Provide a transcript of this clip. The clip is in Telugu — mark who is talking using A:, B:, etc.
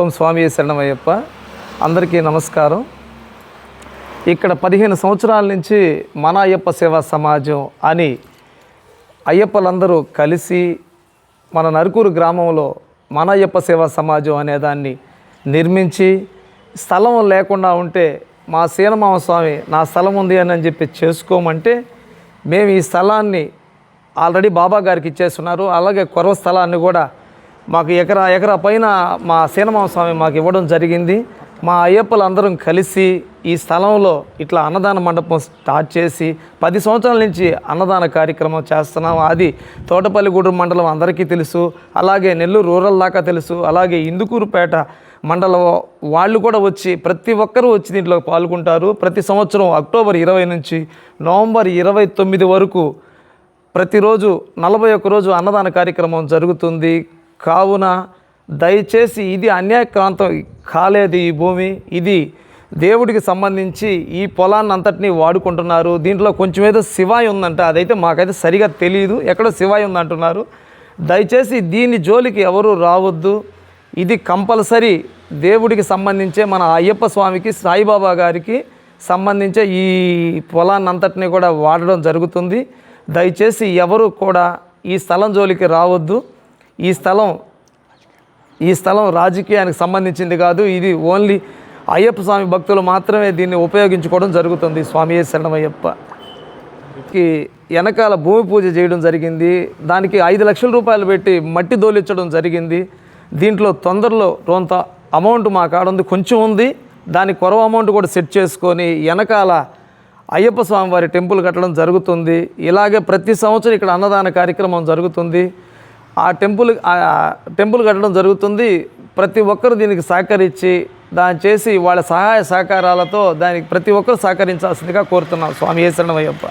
A: ఓం స్వామి శరణమయ్యప్ప. అందరికీ నమస్కారం. ఇక్కడ పదిహేను సంవత్సరాల నుంచి మన అయ్యప్ప సేవా సమాజం అని అయ్యప్పలందరూ కలిసి మన నరుకూరు గ్రామంలో మన అయ్యప్ప సేవా సమాజం అనే దాన్ని నిర్మించి స్థలం లేకుండా ఉంటే మా సీనమామ స్వామి నా స్థలం ఉంది అని అని చెప్పి చేసుకోమంటే మేము ఈ స్థలాన్ని ఆల్రెడీ బాబా గారికి ఇచ్చేస్తున్నారు. అలాగే కొరవ స్థలాన్ని కూడా మాకు ఎకరా ఎకరా పైన మా సీనమామ స్వామి మాకు ఇవ్వడం జరిగింది. మా అయ్యప్పలు అందరం కలిసి ఈ స్థలంలో ఇట్లా అన్నదాన మండపం స్టార్ట్ చేసి పది సంవత్సరాల నుంచి అన్నదాన కార్యక్రమం చేస్తున్నాం. అది తోటపల్లిగూడెం మండలం అందరికీ తెలుసు. అలాగే నెల్లూరు రూరల్ దాకా తెలుసు. అలాగే ఇందుకూరుపేట మండలం వాళ్ళు కూడా వచ్చి ప్రతి ఒక్కరూ వచ్చి దీంట్లో పాల్గొంటారు. ప్రతి సంవత్సరం అక్టోబర్ ఇరవై నుంచి నవంబర్ ఇరవై తొమ్మిది వరకు ప్రతిరోజు నలభై ఒక్క రోజు అన్నదాన కార్యక్రమం జరుగుతుంది. కావున దయచేసి ఇది అన్యాయక్రాంతం. కాలేదు ఈ భూమి. ఇది దేవుడికి సంబంధించి ఈ పొలాన్ని అంతటినీ వాడుకుంటున్నారు. దీంట్లో కొంచెం ఏదో శివాయి ఉందంట. అదైతే మాకైతే సరిగా తెలియదు ఎక్కడో శివాయి ఉందంటున్నారు. దయచేసి దీని జోలికి ఎవరు రావద్దు. ఇది కంపల్సరీ దేవుడికి సంబంధించే మన అయ్యప్ప స్వామికి సాయిబాబా గారికి సంబంధించే ఈ పొలాన్ని అంతటినీ కూడా వాడడం జరుగుతుంది. దయచేసి ఎవరు కూడా ఈ స్థలం జోలికి రావద్దు. ఈ స్థలం ఈ స్థలం రాజకీయానికి సంబంధించింది కాదు. ఇది ఓన్లీ అయ్యప్ప స్వామి భక్తులు మాత్రమే దీన్ని ఉపయోగించుకోవడం జరుగుతుంది. స్వామి శరణమయ్యప్ప. వెనకాల భూమి పూజ చేయడం జరిగింది. దానికి ఐదు లక్షల రూపాయలు పెట్టి మట్టి దోలించడం జరిగింది. దీంట్లో తొందరలో కొంత అమౌంట్ మా కాడ ఉంది కొంచెం ఉంది. దాని కొరవ అమౌంట్ కూడా సెట్ చేసుకొని వెనకాల అయ్యప్ప స్వామి వారి టెంపుల్ కట్టడం జరుగుతుంది. ఇలాగే ప్రతి సంవత్సరం ఇక్కడ అన్నదాన కార్యక్రమం జరుగుతుంది. ఆ టెంపుల్ టెంపుల్ కట్టడం జరుగుతుంది. ప్రతి ఒక్కరు దీనికి సహకరించి దాన్ని చేసి వాళ్ళ సహాయ సహకారాలతో దానికి ప్రతి ఒక్కరు సహకరించాల్సిందిగా కోరుతున్నాం స్వామి ఏ శరణమయ్యప్ప.